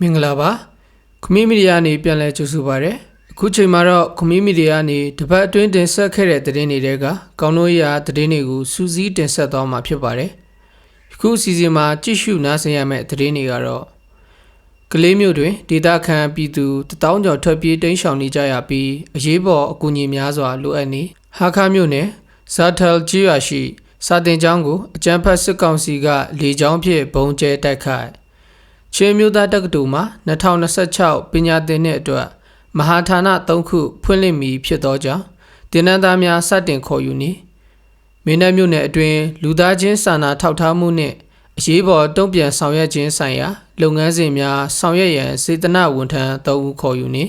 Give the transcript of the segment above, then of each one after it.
မင်္ဂလာပါခမီးမီဒီယာနေပြန်လည်ကြိုဆိုပါရစေအခုချိန်မှာတော့ခမီးမီဒီယာနေတပတ်အတွင်းတင်ဆက်ခဲ့တဲ့သတင်းတွေတဲကကောင်းတို့ရာသတင်းတွေကိုစူးစီးတင်ဆက်သွားမှာဖြစ်ပါတယ်အခုအစီအစဉ်မှာကြည့်ရှုနားဆင်ရမယ့်သတင်းတွေကတော့ကလေးမျိုးတွင်ဒေတာခန်ပြည်သူတထောင်ကျော်ထွက်ပြေးတိမ်းရှောင်နေကြရပြီးအရေးပေါ်အကူအညီများစွာလိုအပ်နေဟာခါမျိုးနယ်ဇာတယ်ဂျီယာရှိ စာတင်ကျောင်းကိုအကြမ်းဖက်စစ်ကောင်စီကလေကြောင်းဖြင့်ဘုံကျဲတိုက်ခိုက်ချင်းမျိုးသားတက္ကသိုလ်မှာ2026ပညာသင်တဲ့အတွက်မဟာဌာန၃ခုဖွင့်လှစ်မည်ဖြစ်သောကြောင့်တင်နန်းသားများစတင်ခေါ်ယူနေမင်းတပ်မြို့နယ်အတွင်းလူသားချင်းစာနာထောက်ထားမှုနှင့်အရေးပေါ်တုံ့ပြန်ဆောင်ရွက်ခြင်းဆိုင်ရာ လုပ်ငန်းစဉ်များဆောင်ရွက်ရန်စေတနာဝန်ထမ်း၃ဦးခေါ်ယူနေ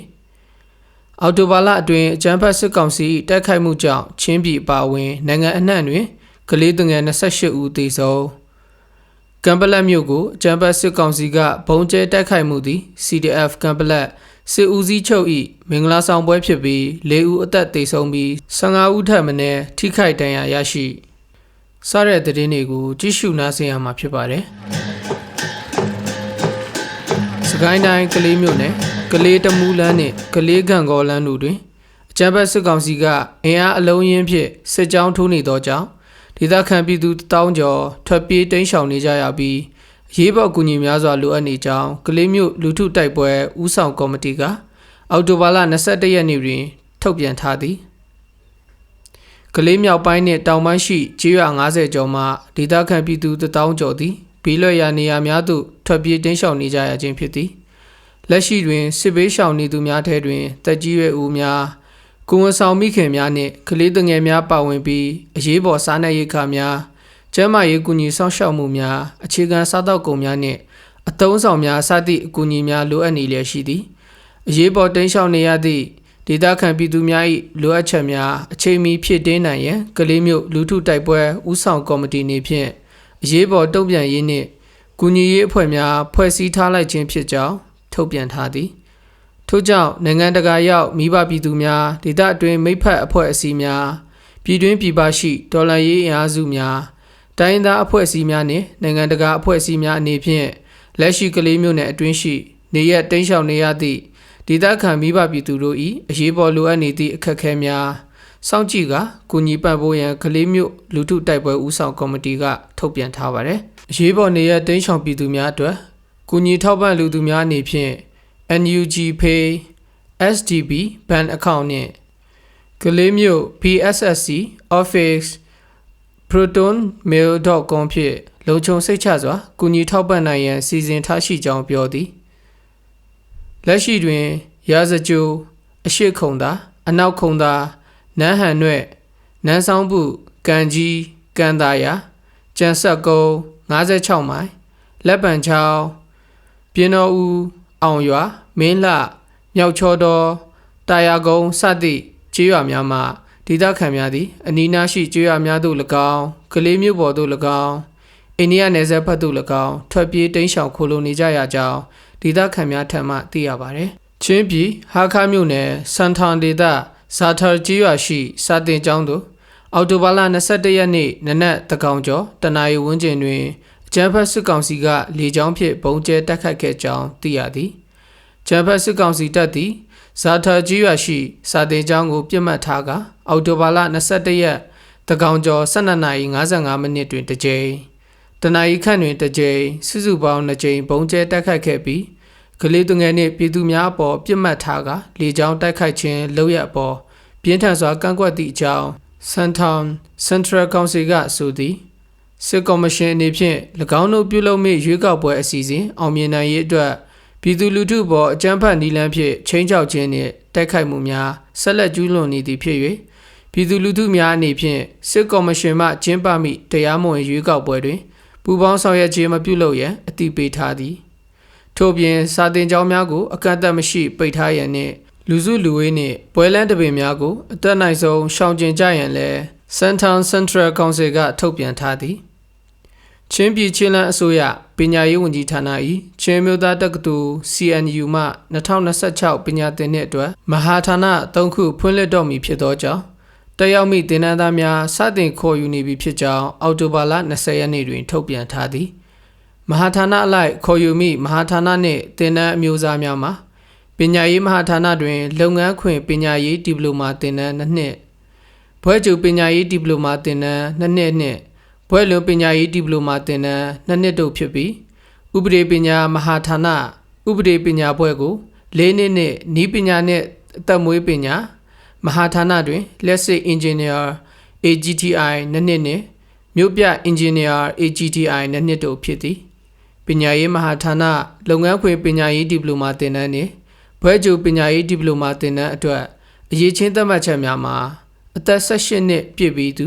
အော်တိုဘာလအတွင်းအကြမ်းဖက်စစ်ကောင်စီ၏တိုက်ခိုက်မှုကြောင့်ချင်းပြည်ပါဝင်နိုင်ငံအနှံ့တွင် ကလေးသူငယ်28ဦးသေဆုံးကမ်ပလက်မြို့ကိုအကြံပတ်စစ်ကောင်စီကဘုံကျဲတိုက်ခိုက်မှုသည် CDF ကမ်ပလက်စစ်ဦးစီးချုပ်၏မင်္ဂလာဆောင်ပွဲဖြစ်ပြီး၄ဦးအသက်သေဆုံးပြီး15ဦးထပ်မံထိခိုက်ဒဏ်ရာရရှိစတဲ့သတင်းတွေကိုကြည့်ရှုနားဆင်ရမှာဖြစ်ပါတယ်။စကိုင်းတိုင်းကလေးမြို့နယ်ကလေးတမူးလန်းနှင့်ကလေးကံကောလန်းတို့တွင်အကြံပတ်စစ်ကောင်စီကအင်အားအလုံးရင်းဖြင့်စစ်ကြောင်းထိုးနေသောကြောင့် ဒေသခံပြည်သူတောင်းကျော်ထွက်ပြေးတိမ်းရှောင်နေကြရပြီးအရေးပေါ်အကူအညီများစွာလိုအပ်နေကြောင်းကလေးမျိုးလူထုတိုက်ပွဲဦးဆောင်ကော်မတီကအောက်တိုဘာလ22ရက်နေ့တွင် ထုတ်ပြန်ထားသည်ကလေးမြောက်ပိုင်းနှင့်တောင်ပိုင်းရှိကျေးရွာ90ကျော်မှဒေသခံပြည်သူတောင်းကျော်သည်ဘေးလွတ်ရာနေရာများသို့ထွက်ပြေးတိမ်းရှောင်နေကြရခြင်းဖြစ်သည်လက်ရှိတွင်စစ်ဘေးရှောင်နေသူများထဲတွင်တက်ကြီးရွယ်ဦးများ ကိုဝန်ဆောင်မိခင်များနှင့်ကလေးသူငယ်များပါဝင်ပြီးအရေးပေါ်စားနပ်ရိက္ခာများကျန်းမာရေးကူညီဆောင်ရှောက်မှုများအခြေခံစားသောက်ကုန်များနှင့်အသုံးဆောင်များစသည့်အကူအညီများလိုအပ်နေလျက်ရှိသည်အရေးပေါ်တိမ်းရှောင်နေရသည့်ဒေသခံပြည်သူများ၏လိုအပ်ချက်များအချိန်မီဖြည့်တင်းနိုင်ရန်ကလေးမျိုးလူထုတိုက်ပွဲဦးဆောင်ကော်မတီနေဖြင့်အရေးပေါ်တုံ့ပြန်ရေးနှင့်ကူညီရေးအဖွဲ့များဖွဲ့စည်းထားလိုက်ခြင်းဖြစ်ကြောင်းထုတ်ပြန်ထားသည် ထို့ကြောင့်နိုင်ငံတကာရောက်မိဘပြည်သူများဒေသအတွင်းမိဖက်အဖွဲ့အစည်းများပြည်တွင်းပြည်ပရှိဒေါ်လာရေးအင်အားစုများတိုင်းရင်းသားအဖွဲ့အစည်းများနှင့်နိုင်ငံတကာအဖွဲ့အစည်းများအနေဖြင့်လက်ရှိကလေးမျိုးနယ်အတွင်းရှိ နေရတိမ်းရှောင်နေရသည့်ဒေသခံမိဘပြည်သူတို့၏အရေးပေါ်လိုအပ်နေသည့်အခက်အခဲများစောင့်ကြည့်ကကုညီပံ့ပိုးရန်ကလေးမျိုးလူထုတိုက်ပွဲဦးဆောင်ကော်မတီကထုတ်ပြန်ထားပါတယ်။အရေးပေါ်နေရတိမ်းရှောင်ပြည်သူများအတွက်ကုညီထောက်ပံ့လူသူများအနေဖြင့် NUG Pay SDB Bank Account နဲ့ကလေးမျိုး PSSC Office protonmail.com ဖြင့်လုံခြုံစိတ်ချစွာကူညီထောက်ပံ့နိုင်ရန်စီစဉ်ထားရှိကြောင်းပြောသည်လက်ရှိတွင်ရာဇကြိုအရှိခုံသာအနောက်ခုံသာနန်းဟန်ရွဲ့နန်းဆောင်ပုကန်ကြီးကန်သာယာကျန်ဆက်ကုန်း56မိုင်လက်ပံချောင်းပြင်းတော်ဦး အောင်ရွာမင်းလှမြောက်ချောတော်တာယာကုန်းစသည့်ကျေးရွာများမှဒေသခံများသည်အနီးနားရှိကျေးရွာများသို့၎င်းကလေးမျိုးပေါ်သို့၎င်းအိန္ဒိယနယ်စပ်ဘက်သို့၎င်းထွက်ပြေးတိမ်းရှောင်ခိုလုံနေကြရကြောင်းဒေသခံများထံမှသိရပါသည်။ချင်းပြည်ဟာခါမြို့နယ်စန်ထန်ဒေသဇာထာကျေးရွာရှိစာတင်ကျောင်းသို့အော်တိုဘာလ22ရက်နေ့နနက်တကောင်ကျော်တနာရီဝန်းကျင်တွင် အကြမ်းဖက်စစ်ကောင်စီကလေကြောင်းဖြင့်ပုံကျဲတိုက်ခတ်ခဲ့ကြောင်းသိရသည်။ဂျပန်စစ်ကောင်စီတပ်သည်ဇာထာကြီးရွာရှိစာတင်ကျောင်းကိုပြစ်မှတ်ထားကအော်တိုဘာလ22ရက်တကောင်ကျော်12:55မိနစ်တွင်တစ်ကြိမ်တနအီခန့်တွင်တစ်ကြိမ်စုစုပေါင်း2ကြိမ်ပုံကျဲတိုက်ခိုက်ခဲ့ပြီးကလေးသူငယ်နှင့်ပြည်သူများအပေါ်ပြစ်မှတ်ထားကလေကြောင်းတိုက်ခိုက်ခြင်းလုပ်ရအပေါ်ပြင်းထန်စွာကန့်ကွက်သည့်အကြောင်းစန်ထောင် Central Council ကဆိုသည် စစ်ကော်မရှင်အနေဖြင့်၎င်းတို့ပြုလုပ်မိရွေးကောက်ပွဲအစီအစဉ်အောင်မြင်နိုင်ရေးအတွက်ပြည်သူလူထုပေါ်အကြမ်းဖက်နီလန်းဖြင့်ချင်းချောက်ခြင်းနှင့်တိုက်ခိုက်မှုများဆက်လက်ကျူးလွန်နေသည်ဖြစ်၍ပြည်သူလူထုများအနေဖြင့်စစ်ကော်မရှင်မှကျင်းပမိတရားမဝင်ရွေးကောက်ပွဲတွင်ပူးပေါင်းဆောင်ရွက်ခြင်းမပြုလုပ်ရန်အတိပေးထားသည်ထို့ပြင်စာတင်ကျောင်းများကိုအကန့်အသတ်မရှိပိတ်ထားရန်နှင့်လူစုလူဝေးနှင့်ပွဲလန်းတပင်များကိုအသက်နိုင်ဆုံးရှောင်ကျဉ်ကြရန်လည်း Central Central Council ကထုတ်ပြန်ထားသည် ချင်းပြည်ချင်းလန်းအစိုးရပညာရေးဝန်ကြီးဌာန၏ချင်းမျိုးသားတက္ကသိုလ် CNU မှ2026ပညာသင်နှစ်အတွက်မဟာဌာန၃ခုဖွင့်လှစ်တော့မည်ဖြစ်သောကြောင့်တက်ရောက်မိတင်နန်းသားများစတင်ခေါ်ယူနေပြီဖြစ်ကြောင်းအောက်တိုဘာလ20ရက်နေ့တွင် ထုတ်ပြန်ထားသည်မဟာဌာနအလိုက်ခေါ်ယူမိမဟာဌာနနှင့်တင်နန်းအမျိုးအစားများမှာပညာရေးမဟာဌာနတွင် လုပ်ငန်းခွင်ပညာရေးဒီပလိုမာတင်နန်းနှစ်နှစ်ဘွဲ့ကျူပညာရေးဒီပလိုမာတင်နန်းနှစ်နှစ်နှင့် ဘွဲ့လွန်ပညာရေးဒီပလိုမာတင်နန်းနှစ်နှစ်တို့ဖြစ်ပြီးဥပဒေပညာမဟာဌာနဥပဒေပညာဘွဲ့ကို၄နှစ်နှင့်ဤပညာနှင့်အသက်မွေးပညာမဟာဌာနတွင်လက်စစ်အင်ဂျင်နီယာ AGTI နှစ်နှစ်နှင့်မြို့ပြအင်ဂျင်နီယာ AGTI နှစ်နှစ်တို့ဖြစ်သည်ပညာရေးမဟာဌာနလုပ်ငန်းခွင်ပညာရေးဒီပလိုမာသင်တန်းနှင့်ဘွဲ့ကျူပညာရေးဒီပလိုမာသင်တန်းအတွက်အရေးချင်းသတ်မှတ်ချက်များမှာအသက်18နှစ်ပြည့်ပြီးသူ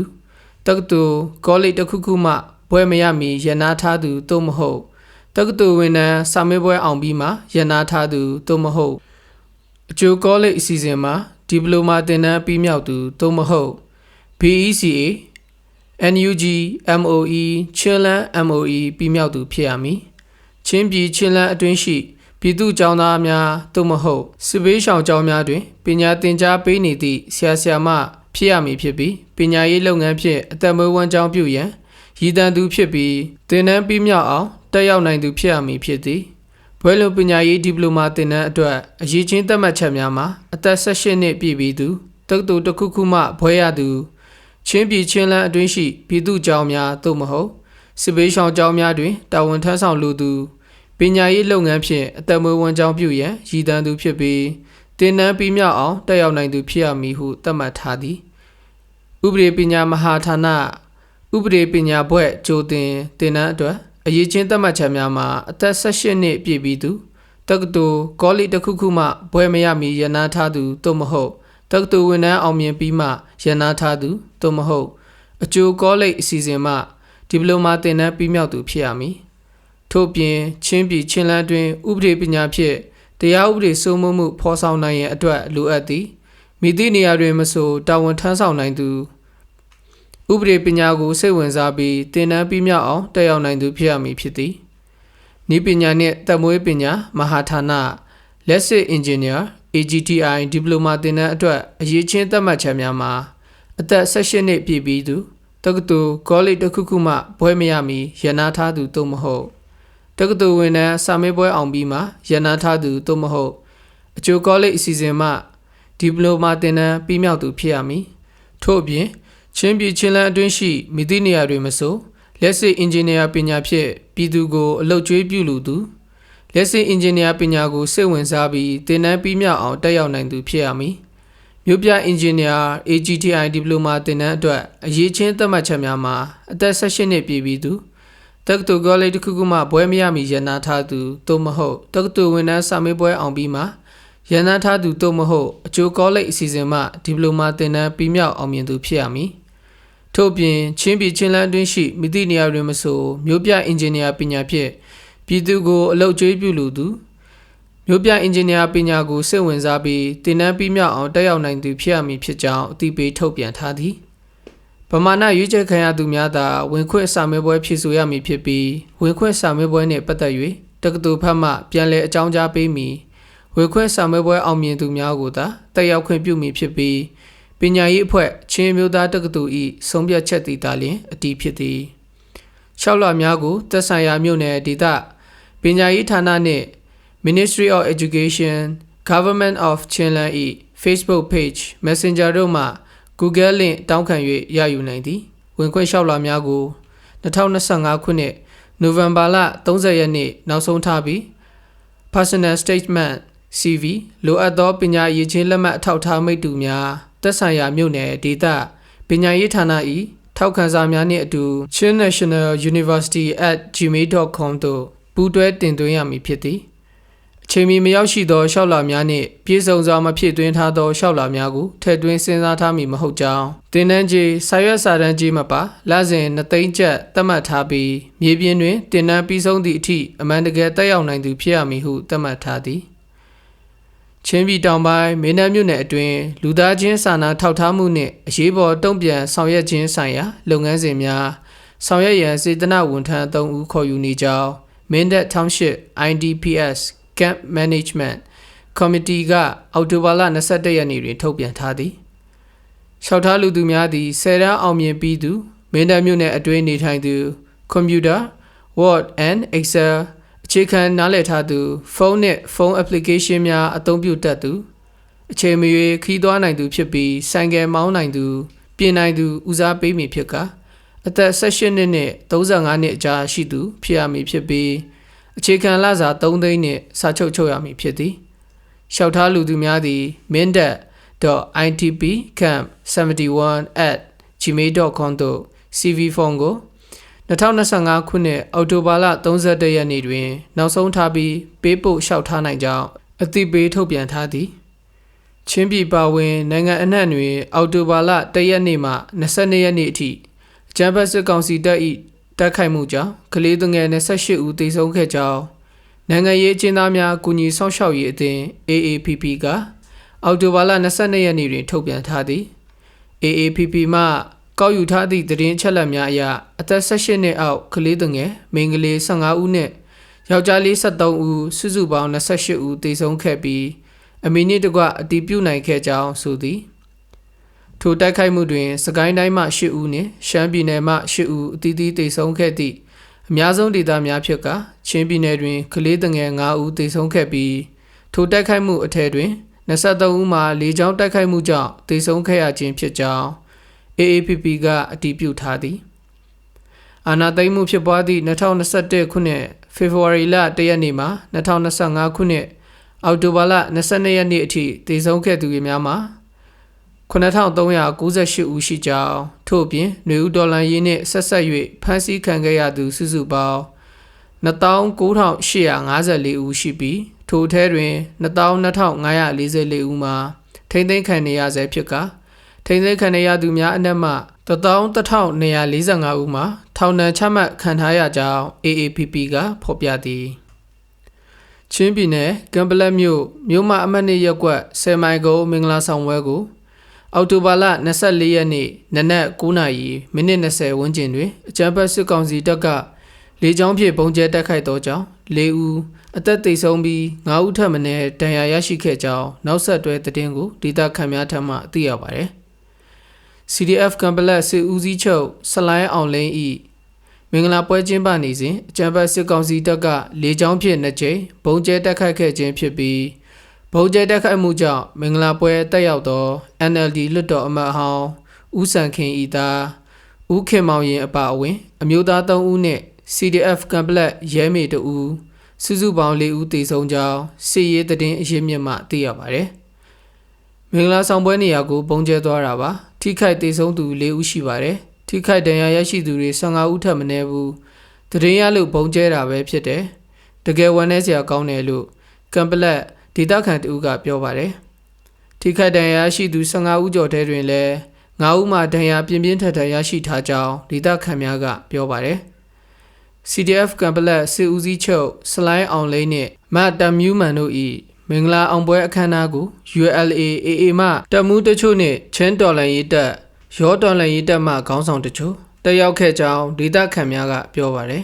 တက္ကသိုလ်ကောလိပ်တစ်ခုခုမှဘွဲ့မရမီရန်နာထားသူသို့မဟုတ်တက္ကသိုလ်ဝန်ထမ်းစာမေးပွဲအောင်ပြီးမှရန်နာထားသူသို့မဟုတ်အကျိုးကောလိပ်အစီအစဉ်မှာဒီပလိုမာသင်တန်းပြီးမြောက်သူသို့မဟုတ် BECA NUG MOE ချင်းလန်း MOE ပြီးမြောက်သူဖြစ်ရမည်ချင်းပြည်ချင်းလန်းအတွင်းရှိပြည်သူကျောင်းသားများသို့မဟုတ်စစ်ဘေးရှောင်ကျောင်းများတွင်ပညာသင်ကြားပေးနေသည့်ဆရာဆရာမ ဖြစ်ရမည်ဖြစ်ပြီးပညာရေးလုပ်ငန်းဖြင့်အသက်မွေးဝမ်းကြောင်းပြုရန်ရည်တန်သူဖြစ်ပြီးသင်တန်းပြီးမြောက်အောင်တက်ရောက်နိုင်သူဖြစ်ရမည်ဖြစ်သည်ဘွဲလွန်ပညာရေးဒီပလိုမာသင်တန်းအတွက်အရေးချင်းသတ်မှတ်ချက်များမှာအသက်18နှစ်ပြည့်ပြီးသူတက္ကသိုလ်တစ်ခုခုမှဘွဲရသူချင်းပြည်ချင်းလန်းအတွင်းရှိပြည်သူကျောင်းများသို့မဟုတ်စစ်ဘေးရှောင်ကျောင်းများတွင်တာဝန်ထမ်းဆောင်လိုသူပညာရေးလုပ်ငန်းဖြင့်အသက်မွေးဝမ်းကြောင်းပြုရန်ရည်တန်သူဖြစ်ပြီးတင်နန်းပြီးမြောက်အောင်တက်ရောက်နိုင်သူဖြစ်ရမည်ဟုသတ်မှတ်ထားသည် ဥပဒေပညာမဟာဌာနဥပဒေပညာဘွဲ့ကြိုတင်တင်နန်းအတွက်အရေးချင်းသတ်မှတ်ချက်များမှာအသက်18နှစ်ပြည့်ပြီးသူတက္ကသိုလ်ကောလိပ်တစ်ခုခုမှဘွဲ့မရမီရနာထားသူသို့မဟုတ်တက္ကသိုလ်ဝန်ထမ်းအောင်မြင်ပြီးမှရနာထားသူသို့မဟုတ်အကျိုးကောလိပ်အစီအစဉ်မှဒီပလိုမာသင်တန်းပြီးမြောက်သူဖြစ်ရမည်ထို့ပြင်ချင်းပြည်ချင်းလန်းတွင် ဥပဒေပညာဖြင့်တရားဥပဒေစိုးမိုးမှုဖော်ဆောင်နိုင်ရန်အတွက်လိုအပ်သည် မိသည့်နေရာတွင်မဆိုတာဝန်ထမ်းဆောင်နိုင်သူဥပဒေပညာကိုစိတ်ဝင်စားပြီးသင်တန်းပြီးမြောက်အောင်တက်ရောက်နိုင်သူဖြစ်ရမည်ဖြစ်သည်ဤပညာနှင့်တက်မွေးပညာမဟာဌာနလက်စစ်အင်ဂျင်နီယာ AGTI ဒီပလိုမာသင်တန်းအတွက်အရေးချင်းသတ်မှတ်ချက်များမှာအသက်18နှစ်ပြည့်ပြီးသူတက္ကသိုလ်ကောလိပ်တစ်ခုခုမှဘွဲ့မရမီရနာထားသူသို့မဟုတ်တက္ကသိုလ်ဝင်တန်းစာမေးပွဲအောင်ပြီးမှရနာထားသူသို့မဟုတ်အကျိုးကောလိပ်အစီအစဉ်မှ ဒီပလိုမာသင်တန်းပြီးမြောက်သူဖြစ်ရမည်ထို့အပြင်ချင်းပြည်ချင်းလန်းအတွင်းရှိမိသည့်နေရာတွင်မဆိုလက်စစ်အင်ဂျင်နီယာပညာဖြင့်ပြည်သူကိုအလုပ်ကျွေးပြုလူသူလက်စစ်အင်ဂျင်နီယာပညာကိုစိတ်ဝင်စားပြီးသင်တန်းပြီးမြောက်အောင်တက်ရောက်နိုင်သူဖြစ်ရမည်မြို့ပြအင်ဂျင်နီယာ AGTI ဒီပလိုမာသင်တန်းအတွက်အရေးချင်းသတ်မှတ်ချက်များမှာအသက်18နှစ်ပြည့်ပြီးသူတက္ကသိုလ်ကောလိပ်တစ်ခုခုမှဘွဲမရမီရန်နာထားသူသို့မဟုတ်တက္ကသိုလ်ဝန်ထမ်းစာမေးပွဲအောင်ပြီးမှ ရန်နာထားသူသို့မဟုတ်အကျိုးကောလိပ်အစီအစဉ်မှဒီပလိုမာသင်တန်းပြီးမြောက်အောင်မြင်သူဖြစ်ရမည်ထို့ပြင်ချင်းပြည်ချင်းလန်းအတွင်းရှိမိသည့်နေရာတွင်မဆိုမြို့ပြအင်ဂျင်နီယာပညာဖြင့်ပြည်သူကိုအလုပ်ကျွေးပြုလူသူမြို့ပြအင်ဂျင်နီယာပညာကိုစိတ်ဝင်စားပြီးတင်နန်းပြီးမြောက်အောင်တက်ရောက်နိုင်သူဖြစ်ရမည်ဖြစ်ကြောင်းအသိပေးထုတ်ပြန်ထားသည်ပမာဏရွေးချယ်ခံရသူများသာဝင်ခွင့်စာမေးပွဲဖြည့်ဆို့ရမည်ဖြစ်ပြီးဝင်ခွင့်စာမေးပွဲနှင့်ပတ်သက်၍တက္ကသိုလ်ဘက်မှပြန်လည်အကြောင်းကြားပေးမည် ဝင်ခွင့်စာမေးပွဲအောင်မြင်သူများကိုသာတက်ရောက်ခွင့်ပြုမည်ဖြစ်ပြီးပညာရေးအဖွဲ့ချင်းမျိုးသားတက္ကသိုလ်၏ဆုံးဖြတ်ချက်တည်တာလျင်အတည်ဖြစ်သည်၆လများကိုသက်ဆိုင်ရာမြို့နယ်ဒေသပညာရေးဌာနနှင့် Ministry of Education Government of Chinland ၏ Facebook page Messenger တို့မှ Google link တောင်းခံ၍ရယူနိုင်သည်ဝင်ခွင့်လျှောက်လွှာများကို2025ခုနှစ်နိုဝင်ဘာလ30ရက်နေ့နောက်ဆုံးထားပြီး Personal Statement CV လိုအပ်သောပညာရေးချင်းလက်မှတ်အထောက်အထားမိတ္တူများသက်ဆိုင်ရာမြို့နယ်ဒေသပညာရေးဌာန၏ထောက်ခံစာများနှင့်အတူ Chin National University @gmail.com သို့ပူးတွဲတင်သွင်းရမည်ဖြစ်သည်အချိန်မီမရောက်ရှိသောရှောက်လာများနှင့်ပြည့်စုံစွာမဖြစ်သွင်းထားသောရှောက်လာများကိုထည့်သွင်းစဉ်းစားထားမည်မဟုတ်ကြောင်းတင်နန်းကြီးစာရွက်စာတမ်းကြီးမပါလစဉ်2သိန်းကျပ်သတ်မှတ်ထားပြီးမြေပြင်တွင်တင်နန်းပြီးဆုံးသည့်အထိအမှန်တကယ်တက်ရောက်နိုင်သူဖြစ်ရမည်ဟုသတ်မှတ်ထားသည် ချင်းပြည်တောင်ပိုင်းမင်းတပ်မြို့နယ်အတွင်းလူသားချင်းစာနာထောက်ထားမှုနှင့်အရေးပေါ်တုံ့ပြန်ဆောင်ရွက်ခြင်းဆိုင်ရာ လုပ်ငန်းစဉ်များဆောင်ရွက်ရန်စေတနာဝန်ထမ်း3ဦးခေါ်ယူနေကြောင်းမင်းတပ် Township IDPS Camp Management Committee ကအောက်တိုဘာလ22ရက်နေ့တွင် ထုတ်ပြန်ထားသည်လျှောက်ထားလူသူများသည်ဆယ်တန်းအောင်မြင်ပြီးသူမင်းတပ်မြို့နယ်အတွင်းနေထိုင်သူကွန်ပျူတာ Word and Excel အခြေခံနားလည်ထားသူဖုန်းနှင့်ဖုန်း application များအသုံးပြုတတ်သူအချိန်မရွေးခီးသွားနိုင်သူဖြစ်ပြီးဆိုင်ကယ်မောင်းနိုင်သူ ပြင်နိုင်သူဦးစားပေးမည်ဖြစ်ကအသက်18နှစ်နဲ့35နှစ်အကြားရှိသူဖြစ်ရမည်ဖြစ်ပြီးအခြေခံလစာ3သိန်းနှင့်စာချုပ်ချုပ်ရမည်ဖြစ်သည်လျှောက်ထားလူသူများသည် mindat.itpcamp71@gmail.com သို့ CV ဖုန်းကို 2025ခုနှစ်အောက်တိုဘာလ31ရက်နေ့တွင် နောက်ဆုံးထားပြီးပေးပို့လျှောက်ထားနိုင်ကြောင်းအသိပေးထုတ်ပြန်ထားသည်ချင်းပြည်ပါဝင်နိုင်ငံအနှံ့တွင် အောက်တိုဘာလ1ရက်နေ့မှ22ရက်နေ့အထိအကြမ်းဖက်စစ်ကောင်စီတပ်၏တိုက်ခိုက်မှုကြောင့်ကလေးသူငယ်28ဦးသေဆုံးခဲ့ကြောင်းနိုင်ငံရေးအကျဉ်းသားများကူညီဆောင်ရှောက်ရေးအသင်း AAPP ကအောက်တိုဘာလ22ရက်နေ့တွင် ထုတ်ပြန်ထားသည် AAPP မှ ကောက်ယူထားသည့်သတင်းအချက်အလက်များအရအသက်18နှစ်အောက်ကလေးသူငယ်မိန်းကလေး15ဦးနဲ့ယောက်ျားလေး73ဦးစုစုပေါင်း28ဦးသေဆုံးခဲ့ပြီးအမီနစ်တကွအတီးပြုတ်နိုင်ခဲ့ကြောင်းဆိုသည်ထိုတိုက်ခိုက်မှုတွင် စကိုင်းတိုင်းမှ8ဦးနှင့်ရှမ်းပြည်နယ်မှ8ဦးအသီးသီးသေဆုံးခဲ့သည့်အများဆုံးဒေသများဖြစ်ကချင်းပြည်နယ်တွင်ကလေးသူငယ်9ဦးသေဆုံးခဲ့ပြီးထိုတိုက်ခိုက်မှုအထက်တွင်23ဦးမှာလေကြောင်းတိုက်ခိုက်မှုကြောင့်သေဆုံးခဲ့ရခြင်းဖြစ်ကြောင်း AAPP ကအတည်ပြုထားသည်အာဏာသိမ်းမှုဖြစ်ပွားသည့်2021ခုနှစ်ဖေဖော်ဝါရီလ1ရက်နေ့မှ2025ခုနှစ်အောက်တိုဘာလ22ရက်နေ့အထိတည်ဆုံးခဲ့သူများမှာ9398ဦးရှိကြောင်းထို့အပြင်ຫນွေဦးဒေါ်လာရင်းနှင့်ဆက်ဆက်၍ဖမ်းဆီးခံခဲ့ရသူစုစုပေါင်း29854ဦးရှိပြီးထိုအထဲတွင်22544ဦးမှာထိမ့်သိမ်းခံနေရဆဲဖြစ်ကာ ထိမ့်သိမ်းခံရသူများအနက်မှ11245ဦးမှာထောင်ဒဏ်ချမှတ်ခံထားရကြောင်း AAPP ကဖော်ပြသည်ချင်းပြည်နယ်ကံပလက်မြို့မြို့မအမတ်နေရက်ကွက်ဆယ်မိုင်ကုန်းမင်္ဂလာဆောင်ပွဲကိုအောက်တိုဘာလ24ရက်နေ့နနက်9:00နာရီမိနစ်20ဝန်းကျင်တွင်အကြမ်းဖက်စစ်ကောင်စီတပ်ကလေကြောင်းဖြင့်ပုံကျဲတက်ခိုက်သောကြောင့်၄ဦးအသက်သေဆုံးပြီး9ဦးထပ်မံဒဏ်ရာရရှိခဲ့ကြောင်းနောက်ဆက်တွဲသတင်းကိုဒေတာခန့်များထံမှသိရပါသည် CDF ကံပလက်စစ်ဦးစီးချုပ်ဆလိုင်းအောင်လင်းဤမင်္ဂလာပွဲကျင်းပနေစဉ်အကြံဖတ်စစ်ကောင်စီတပ်ကလေကြောင်းဖြင့်နှစ်ကြိမ်ဘုံကျဲတက်ခတ်ခဲ့ခြင်းဖြစ်ပြီးဘုံကျဲတက်ခတ်မှုကြောင့်မင်္ဂလာပွဲတက်ရောက်သော NLD လွှတ်တော်အမတ်ဟောင်းဦးစံခင်ဤသားဦးခင်မောင်ရင်အပါအဝင် အမျိုးသား3ဦးနှင့် CDF ကံပလက်ရဲမေ2ဦးစုစုပေါင်း4ဦးသေဆုံးကြောင်းစစ်ရေးသတင်းအရင်းမြစ်မှသိရပါတယ်။ မင်္ဂလာဆောင်ပွဲနေရာကိုပုံကျဲသွားတာပါ။ထိခိုက်သေဆုံးသူ၄ဦးရှိပါတယ်။ထိခိုက်ဒဏ်ရာရရှိသူတွေ15ဦးထပ်မနည်းဘူး။တရင်ရလို့ပုံကျဲတာပဲဖြစ်တယ်။တကယ်ဝမ်းနည်းစရာကောင်းတယ်လို့ကံပလက်ဒေတာခန်တူကပြောပါတယ်။ထိခိုက်ဒဏ်ရာရှိသူ15ဦးကျော်တဲတွင်လည်း9ဦးမှဒဏ်ရာပြင်းပြင်းထန်ထန်ရရှိထားကြောင်းဒေတာခန်များကပြောပါတယ်။ CDF ကံပလက်စစ်ဦးစီးချုပ်စလိုင်းအောင်လိမ့်နှင့်မတ်တမ်မြူးမန်တို့၏ မင်္ဂလာအောင်ပွဲအခမ်းအနားကို ULAAA မှတပ်မှုတချို့နှင့်ချင်းတော်လန်ရေးတပ်ရောတော်လန်ရေးတပ်မှခေါင်းဆောင်တချို့တက်ရောက်ခဲ့ကြောင်းဒေသခံများကပြောပါတယ်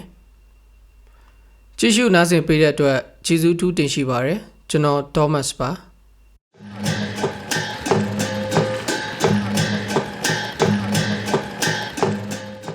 ။ကြည့်ရှုနားဆင်ပေးတဲ့အတွက်ကျေးဇူးထူးတင်ရှိပါတယ်။ကျွန်တော်ဒေါမတ်ပါ။